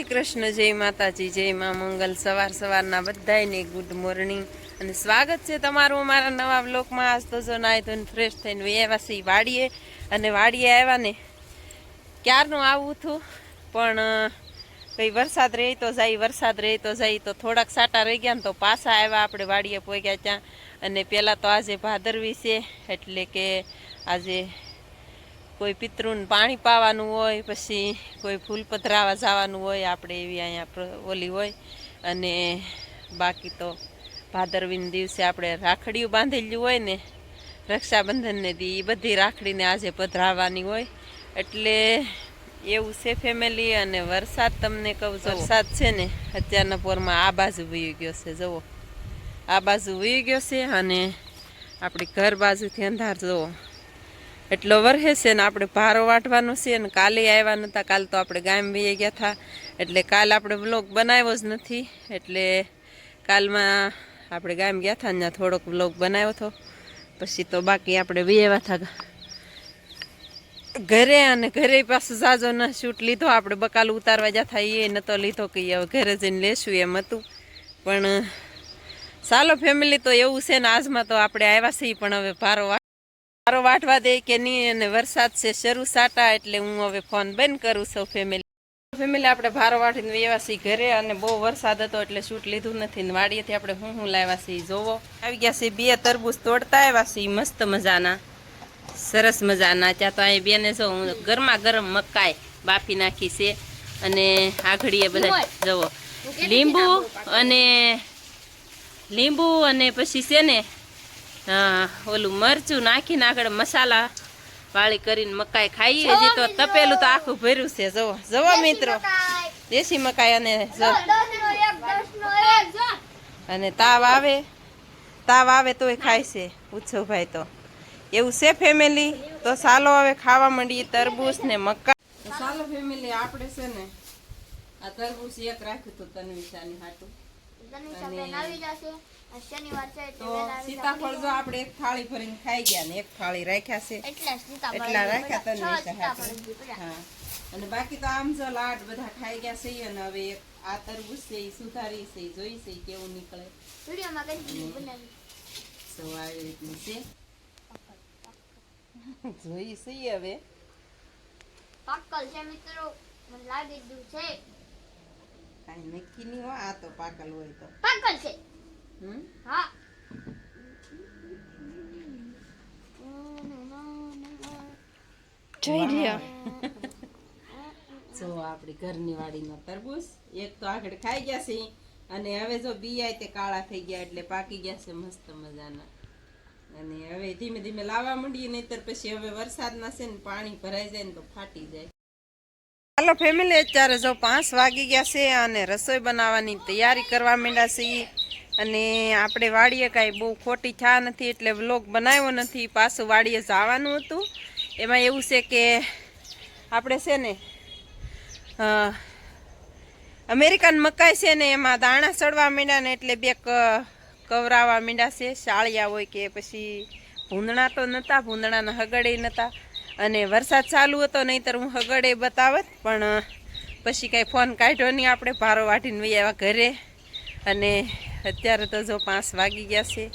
શ્રી કૃષ્ણ, જય માતાજી, જય મા મંગલ. સવાર સવારના બધાને ગુડ મોર્નિંગ અને સ્વાગત છે તમારું અમારા નવા બ્લોકમાં આજ તો જો નાય ધોઈને ફ્રેશ થઈને આવ્યા છીએ વાડીએ. અને વાડીએ આવ્યા ને ક્યારનું આવું હતું? પણ કંઈ વરસાદ રહી તો જાય, વરસાદ રહી તો જાય. તો થોડાક સાટા રહી ગયા ને તો પાછા આવ્યા આપણે વાડીએ પહોંચ્યા ત્યાં. અને પહેલાં તો આજે ભાદરવી છે, એટલે કે આજે કોઈ પિતૃને પાણી પાવાનું હોય પછી કોઈ ફૂલ પધરાવા જવાનું હોય આપણે એવી અહીંયા ઓલી હોય. અને બાકી તો ભાદરવીને દિવસે આપણે રાખડીયું બાંધેલું હોય ને રક્ષાબંધનને દી એ બધી રાખડીને આજે પધરાવવાની હોય. એટલે એવું છે ફેમિલી અને વરસાદ તમને કહું વરસાદ છે ને અત્યારના પોરમાં આ બાજુ વહી ગયો છે જુઓ. આ બાજુ વહી ગયો છે અને આપણી ઘર બાજુથી અંધાર જુઓ. એટલો વરહે છે ને આપણે ભારો વાટવાનો છે ને કાલે આવ્યા નહોતા કાલ તો આપણે ગામ વહી ગયા હતા એટલે કાલ આપણે બ્લોગ બનાવ્યો જ નથી. એટલે કાલમાં આપણે ગામ ગયા હતા ત્યાં થોડોક બ્લોગ બનાવ્યો હતો પછી તો બાકી આપણે વહી હતા ઘરે અને ઘરે પાછું જાજો ન શૂટ લીધો, આપણે બકાલ ઉતારવા જતા એ નતો લીધો કે હવે ઘરે જઈને લેશું એમ હતું. પણ, ચાલો ફેમિલી તો એવું છે ને, આજમાં તો આપણે આવ્યા છીએ, પણ હવે ભારો વા- વાટવા દે કે નહીં અને વરસાદ છે શરૂ સાટા એટલે હું હવે ફોન બંધ કરું છું ફેમિલી ફેમિલી આપણે ભારો વાટીને વ્યવા છીએ ઘરે અને બહુ વરસાદ હતો એટલે શૂટ લીધું નથી ને વાડીએથી આપણે હું હું લાવ્યા છીએ જોવો. આવી ગયા છે બે તરબૂચ તોડતા આવ્યા છીએ મસ્ત મજાના સરસ મજાના. ત્યાં તો અહીં બેને જો હું ગરમા ગરમ મકાઈ બાફી નાખી છે અને આઘડીએ બધા જવો. લીંબુ અને લીંબુ અને પછી છે ને હા, ઓલું મરચું નાખીને આગળ મસાલા વાળી કરીને મકાઈ ખાઈએ. હજી તો તપેલું તો આખું ભર્યું છે. જવો જવો મિત્રો. દેશી મકાઈ અને જો. અને તાવ આવે તાવ આવે તોય ખાય છે પૂછો ભાઈ તો. એવું છે ફેમિલી તો ચાલો હવે ખાવા માંડીએ તરબૂચ ને મકા ચાલો ફેમિલી આપણે છે ને આ તરબૂચ એક રાખ્યું હતું તનવિશાની હાટું. તો સીતાફળ જો આપણે એક થાળી ભરીને ખાઈ ગયા ને એક થાળી રાખ્યા છે. એટલા રાખ્યા તને. હા. અને બાકી તો આમ જો લાડ બધા ખાઈ ગયા છે અને હવે એક આ તરબૂચ છે એ સુધારી છે જોઈ છે કેવું નીકળે. તો આવી રીતનું છે. જોઈ છે હવે. પાકલ છે મિત્રો. મને લાગી ગયું છે. કાંઈ નક્કી નહીં હોય આ તો પાકલ હોય તો. પાકલ છે. હા જોઈ લ્યો. જો આપણી ઘરની વાડીનો તરબૂચ એક તો આગળ ખાઈ ગયા છે અને હવે જો બિયાય તે કાળા થઈ ગયા એટલે પાકી ગયા છે મસ્ત મજાના. અને હવે ધીમે ધીમે લાવવા માંડીએ નહીતર પછી હવે વરસાદના છે ને પાણી ભરાઈ જાય ને તો ફાટી જાય. હાલો ફેમિલી અત્યારે જો પાંચ વાગી ગયા છે અને રસોઈ બનાવવાની તૈયારી કરવા માંડ્યા છીએ. અને આપણે વાડીએ કાંઈ બહુ ખોટી છા નથી, એટલે વ્લોગ બનાવ્યો નથી. પાછું વાડીએ જવાનું હતું. એમાં એવું છે કે આપણે છે ને અમેરિકન મકાઈ છે ને, એમાં દાણા સડવા માંડ્યા ને એટલે બે કવરાવા માંડ્યા છે. શાળિયા હોય કે પછી ભૂંદણા તો નહોતા ભૂંદણાના હગડે નહોતા અને વરસાદ ચાલુ હતો, નહીંતર હું હગડે બતાવત. પણ પછી કાંઈ ફોન કાઢ્યો નહીં, આપણે ભારો વાટીને આવ્યા ઘરે. અને અત્યારે તો જો પાંચ વાગી ગયા છે,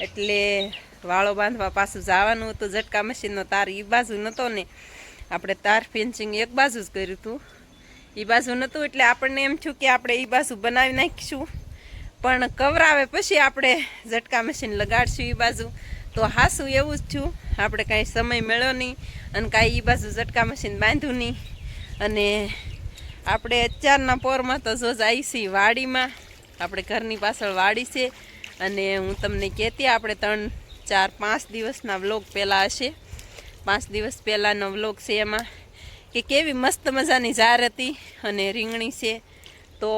એટલે વાળો બાંધવા પાછું જવાનું હતું. ઝટકા મશીનનો તાર એ બાજુ નહોતો ને, આપણે તાર ફેન્સિંગ એક બાજુ જ કર્યું હતું. એ બાજુ નહોતું એટલે આપણને એમ થયું કે આપણે એ બાજુ બનાવી નાખીશું. પણ કવરાવે પછી આપણે ઝટકા મશીન લગાડશું એ બાજુ. તો હાસું એવું જ થયું. આપણે કાંઈ સમય મળ્યો નહીં અને કાંઈ એ બાજુ ઝટકા મશીન બાંધ્યું નહીં. અને આપણે અત્યારના પોરમાં તો જો જાય છીએ વાડીમાં આપણે ઘરની પાછળ વાડી છે અને હું તમને કહેતી આપણે ત્રણ, ચાર, પાંચ દિવસના વ્લોગ પહેલાં હશે. પાંચ દિવસ પહેલાંનો વ્લોગ છે એમાં કે કેવી મસ્ત મજાની ઝાર હતી અને રીંગણી છે. તો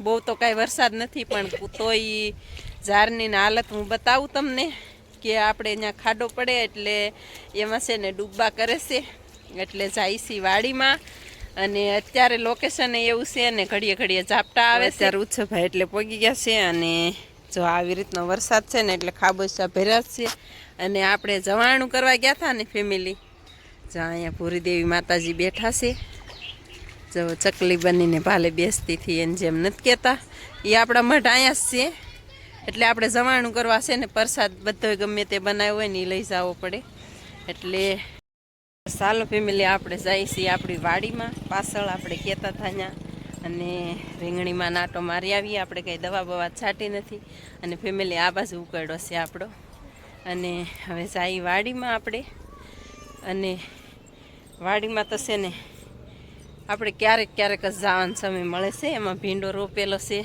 બહુ તો કાંઈ વરસાદ નથી, પણ તોય ઝારની હાલત હું બતાવું તમને કે આપણે ત્યાં ખાડો પડે એટલે એમાં છે ને ડૂબા કરે છે. એટલે જાય છે વાડીમાં. અને અત્યારે લોકેશન એવું છે ને, ઘડીએ ઘડીએ ઝાપટા આવે છે. ઉત્સભાઈ એટલે પોગી ગયા છે અને જો આવી રીતનો વરસાદ છે ને એટલે ખાબોચા ભેરા છે. અને આપણે જવાણું કરવા ગયા હતા ને ફેમિલી જો અહીંયા ભૂરીદેવી માતાજી બેઠા છે. જો ચકલી બનીને ભાલે બેસતી હતી એને જેમ નથી કહેતા. એ આપણા મઢ અહીંયા જ છે. એટલે આપણે જમાણું કરવા છે ને, પ્રસાદ બધો ગમે તે બનાવ્યો હોય ને એ લઈ જવો પડે. એટલે સાલો ફેમિલી, આપણે જઈએ છીએ આપણી વાડીમાં. પાછળ આપણે કહેતા હતા અને રીંગણીમાં નાટો મારી આવીએ. આપણે કંઈ દવા બવા છાંટી નથી. અને ફેમિલી આ બાજુ ઉકળ્યો છે આપણો. અને હવે જાય વાડીમાં આપણે. અને વાડીમાં તો છે ને, આપણે ક્યારેક ક્યારેક જ જવાનો સમય મળે છે. એમાં ભીંડો રોપેલો છે.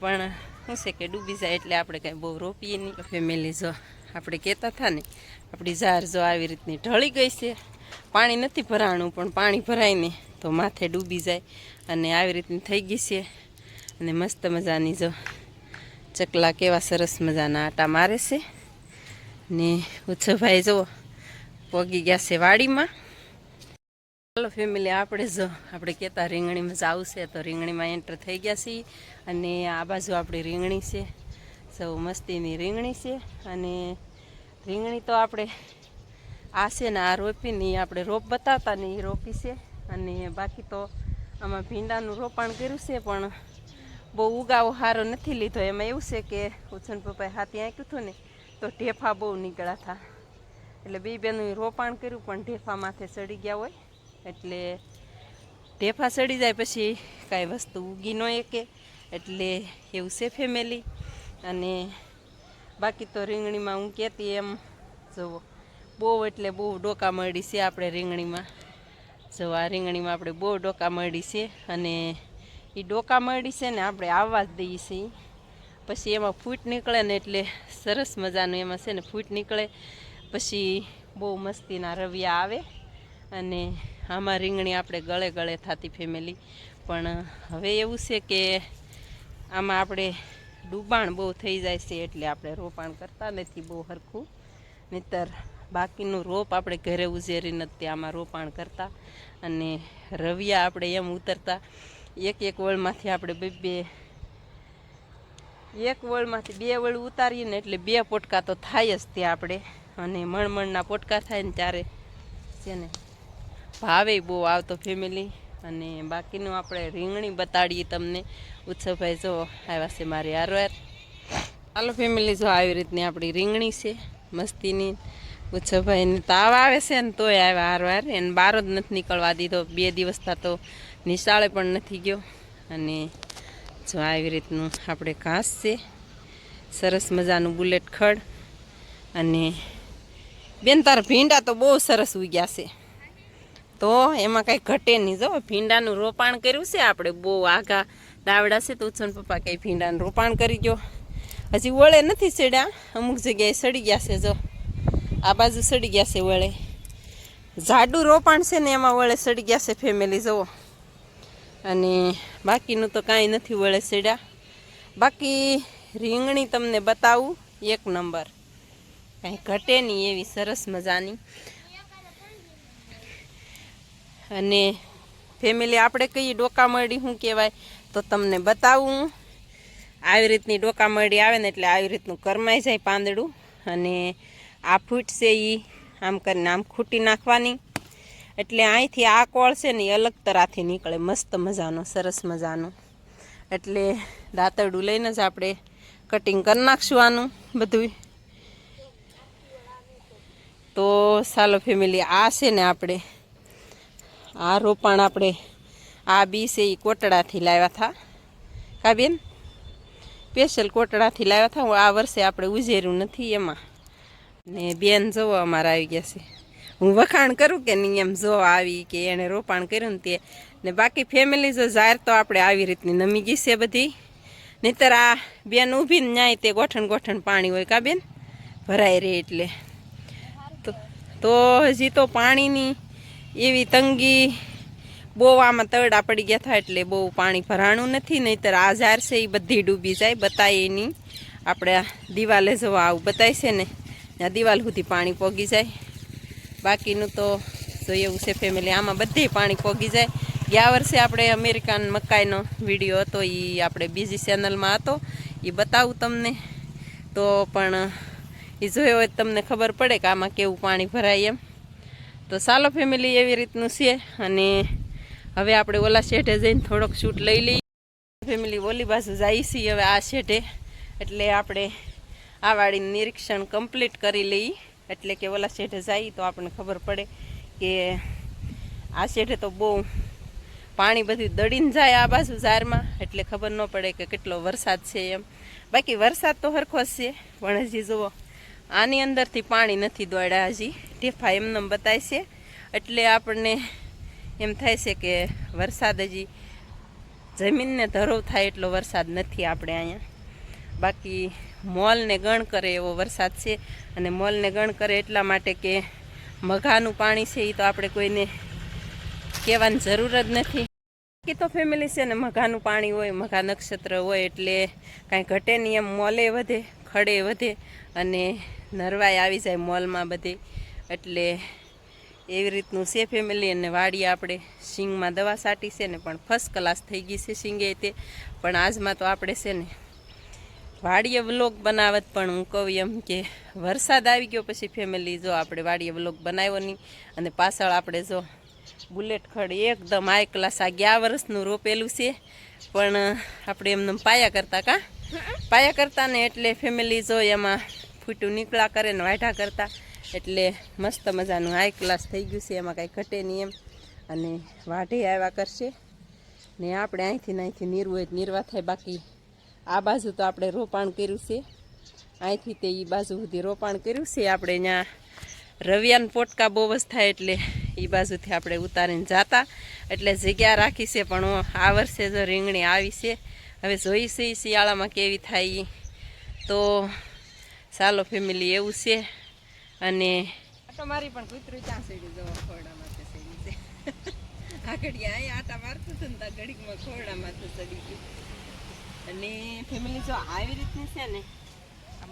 પણ શું છે કે ડૂબી જાય એટલે આપણે કાંઈ બહુ રોપીએ નહીં. ફેમિલી જો આપણે કહેતા હતા ને, આપણી ઝાર જો આવી રીતની ઢળી ગઈ છે. પાણી નથી ભરાણું, પણ પાણી ભરાય ને તો માથે ડૂબી જાય અને આવી રીતની થઈ ગઈ છે. અને મસ્ત મજાની જો ચકલા કેવા સરસ મજાના આટા મારે છે. ને ઉછભાઈ જો પોગી ગયા છે વાડીમાં. ચાલો ફેમિલી આપણે જો, આપણે કહેતા રીંગણીમાં જવું છે, તો રીંગણીમાં એન્ટર થઈ ગયા છીએ. અને આ બાજુ આપણી રીંગણી છે. સૌ મસ્તીની રીંગણી છે. અને રીંગણી તો આપણે આ છે ને આ રોપીને આપણે રોપ બતાવતા ને એ રોપી છે. અને બાકી તો આમાં ભીંડાનું રોપાણ કર્યું છે, પણ બહુ ઉગાવો સારો નથી લીધો. એમાં એવું છે કે ઉછન પપ્પાએ હાથી આંક્યું હતું ને, તો ઢેફા બહુ નીકળ્યા હતા એટલે બે બેનું રોપાણ કર્યું, પણ ઢેફા માથે ચડી ગયા હોય. એટલે ઢેફા ચડી જાય પછી કાંઈ વસ્તુ ઉગી ન એકે. એટલે એવું છે ફેમિલી અને બાકી તો રીંગણીમાં હું કહેતી એમ, જુઓ. બહુ એટલે બહુ ડોકા મળી છે આપણે રીંગણીમાં. જો આ રીંગણીમાં આપણે બહુ ડોકા મળી છે અને એ ડોકા મળી છે ને આપણે આવવા જ દઈએ છીએ. પછી એમાં ફૂટ નીકળે ને એટલે સરસ મજાનું એમાં છે ને ફૂટ નીકળે. પછી બહુ મસ્તીના રવિયા આવે અને આમાં રીંગણી આપણે ગળે ગળે થતી ફેમિલી પણ હવે એવું છે કે આમાં આપણે ડૂબાણ બહુ થઈ જાય છે એટલે આપણે રોપાણ કરતા નથી બહુ સરખું નહીતર બાકીનું રોપ આપણે ઘરે ઉજેરીને આમાં રોપાણ કરતા અને રવિયા આપણે એમ ઉતરતા. એક એક વળમાંથી આપણે બે બે એક વળમાંથી બે વળ ઉતારીએ ને એટલે બે પોટકા તો થાય જ તે આપણે. અને મણમણના પોટકા થાય ને ત્યારે છે ને ભાવે બહુ આવતો ફેમિલી અને બાકીનું આપણે રીંગણી બતાડીએ તમને. ઉત્સવભાઈ જો આવ્યા છે મારી હારવાર. હાલો ફેમિલી જો આવી રીતની આપણી રીંગણી છે, મસ્તીની. ઉત્સવભાઈને તાવ આવે છે ને તોય આવ્યા વાર. એને બહાર જ નથી નીકળવા દીધો. બે દિવસ થતા તો નિશાળે પણ નથી ગયો. અને જો આવી રીતનું આપણે ઘાસ છે. સરસ મજાનું બુલેટ ખડ. અને બેન, તારા ભીંડા તો બહુ સરસ ઉગ્યા છે. તો એમાં કાંઈ ઘટે નહીં જો. ભીંડાનું રોપાણ કર્યું છે આપણે. બહુ આઘા દાવડા છે તો ઉછન પપ્પા કંઈ ભીંડાનું રોપાણ કરી ગયો હજી વળે નથી સડ્યા અમુક જગ્યાએ સડી ગયા છે જો. આ બાજુ સડી ગયા છે વળે. જાડું રોપાણ છે ને એમાં વળે સડી ગયા છે ફેમિલી જુઓ. અને બાકીનું તો કાંઈ નથી વળે સડ્યા. બાકી રીંગણી તમને બતાવું, એક નંબર. કાંઈ ઘટે નહીં એવી સરસ મજાની. અને ફેમિલી આપણે કઈ મળી શું કહેવાય તો તમને બતાવું. આવી રીતની ડોકા મળી આવે ને એટલે આવી રીતનું કરમાઈ જાય પાંદડું. અને આ ફૂટ છે એ આમ કરીને આમ ખૂટી નાખવાની. એટલે અહીંથી આ કોળ છે ને એ અલગ તરાથી નીકળે, મસ્ત મજાનો, સરસ મજાનો. એટલે દાંતરડું લઈને જ આપણે કટિંગ કરી નાખશું આનું બધું તો ચાલો ફેમિલી આ છે ને આપણે, આ રોપાણ આપણે, આ બી છે એ કોટડાથી લાવ્યા હતા કા બેન? સ્પેશિયલ કોટડાથી લાવ્યા હતા આ વર્ષે આપણે ઉજેર્યું નથી એમાં. ને બેન જોવો અમારા આવી ગયા છે. હું વખાણ કરું કે નહીં એમ જો આવી કે એણે રોપાણ કર્યું ને તે. ને બાકી ફેમિલી જો જાહેર તો આપણે આવી રીતની નમી ગઈ છે બધી. નહીતર આ બેન ઊભી ને ન્યાય તે ગોઠણ ગોઠણ પાણી હોય કા બેન? ભરાય રહે એટલે. તો તો હજી તો પાણીની એવી તંગી બહુ આમાં તરડા પડી ગયા હતા એટલે બહુ પાણી ભરાણું નથી. નહીતર આ ઝાર છે એ બધી ડૂબી જાય, બતાય એની આપણે દિવાલે જવા આવું બતાય છે ને. ત્યાં દિવાલ સુધી પાણી પોગી જાય. બાકીનું તો જોઈએ એવું છે ફેમિલી આમાં બધે પાણી પોગી જાય. ગયા વર્ષે આપણે અમેરિકન મકાઈનો વીડિયો હતો એ આપણે બીજી ચેનલમાં હતો. એ બતાવું તમને. તો પણ એ જોયો હોય તમને ખબર પડે કે આમાં કેવું પાણી ભરાય એમ. તો ચાલો ફેમિલી એવી રીતનું છે અને હવે આપણે ઓલા શેઠે જઈને થોડોક શૂટ લઈ લઈએ. ફેમિલી ઓલી બાજુ જાય છીએ હવે આ શેઠે એટલે આપણે આ વાડીનું નિરીક્ષણ કમ્પ્લીટ કરી લઈએ એટલે કે ઓલા શેઠે જઈએ તો આપણને ખબર પડે કે આ શેઠે તો બહુ પાણી બધું દડીને જાય આ બાજુ ઝારમાં એટલે ખબર ન પડે કે કેટલો વરસાદ છે એમ. બાકી વરસાદ તો હરખો છે. પણ હજી જુઓ, આની અંદરથી પાણી નથી દોડ્યા હજી. ઢેફા એમને બતાય છે. એટલે આપણને એમ થાય છે કે વરસાદ હજી જમીનને ધરો થાય એટલો વરસાદ નથી આપણે અહીંયા. બાકી મોલને ગણ કરે એવો વરસાદ છે અને મોલને ગણ કરે એટલા માટે કે મઘાનું પાણી છે એ તો આપણે કોઈને કહેવાની જરૂર જ નથી. કે તો ફેમિલી છે ને મઘાનું પાણી હોય, મઘા નક્ષત્ર હોય એટલે કાંઈ ઘટે નહીં એમ, મોલે વધે, ખડે વધે અને નરવાઈ આવી જાય મોલમાં બધે. એટલે એવી રીતનું છે ફેમિલી અને વાડી આપણે સિંગમાં દવા સાટી છે ને પણ ફર્સ્ટ ક્લાસ થઈ ગઈ છે સિંગે તે. પણ આજમાં તો આપણે છે ને વાડીએ વ્લોગ બનાવત પણ હું કહું એમ કે વરસાદ આવી ગયો પછી ફેમિલી જો આપણે વાડીએ વ્લોગ બનાવ્યો નહીં અને પાછળ આપણે જો બુલેટ ખડ એકદમ આ ક્લાસ આ ગયા વર્ષનું રોપેલું છે. પણ આપણે એમને પાયા કરતા કા? પાયા કરતા ને એટલે ફેમિલી જો એમાં ફૂટું નીકળા કરે ને વાઢા કરતા. એટલે મસ્ત મજાનું હાઈ ક્લાસ થઈ ગયું છે, એમાં કાંઈ ઘટે નહીં એમ. અને વાઢે આવ્યા કરશે. ને આપણે અહીંથી અહીંથી નીરવું હોય નીરવા થાય, બાકી આ બાજુ તો આપણે રોપાણ કર્યું છે. અહીંથી તે એ બાજુ સુધી રોપાણ કર્યું છે. આપણે ત્યાં રવિયાન પોટકા બહુ જ થાય એટલે એ બાજુથી આપણે ઉતારીને જતા. એટલે જગ્યા રાખી છે, પણ આ વર્ષે જો રીંગણી આવી છે. હવે જોઈ છે શિયાળામાં કેવી થાય તો ચાલો ફેમિલી એવું છે. અને તમારી પણ કૂતરું ત્યાં સીડી જવા ખોરડામાં તે સીડી છે. આ ઘડી અહીંયા આટા મારતું હતું ને ત્યાં ઘડીકમાં ખોરડામાં તો ચડી ગયું. અને ફેમિલી જો આવી રીતની છે ને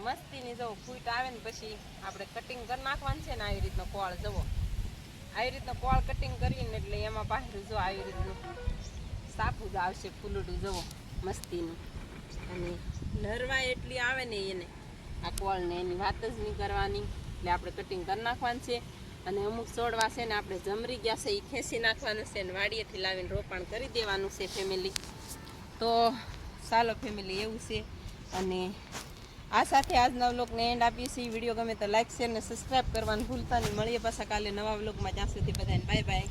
મસ્તીની જો ફૂટ આવે ને પછી આપણે કટિંગ કરી નાખવાનું છે ને આવી રીતનો કોળ જવો આવી રીતનો કોળ કટિંગ કરીને એટલે એમાં પાછું જો આવી રીતનું સાપું આવશે ફૂલડું જવો મસ્તીનું. અને નરવા એટલી આવે ને એને. આ કોળને એની વાત જ નહીં કરવાની. એટલે આપણે કટિંગ કરી નાખવાનું છે. અને અમુક છોડવા છે ને આપણે જમરી ગયા છે એ ખેંચી નાખવાનું છે ને વાડીએથી લાવીને રોપાણ કરી દેવાનું છે ફેમિલી તો ચાલો ફેમિલી એવું છે. અને આ સાથે આજના વ્લોગને એન્ડ આપીએ છીએ. વીડિયો ગમે તો લાઈક શેર ને સબસ્ક્રાઈબ કરવાનું ભૂલતા નહીં. મળીએ પાછા કાલે નવા વ્લોગમાં ત્યાં સુધી બધાને બાય બાય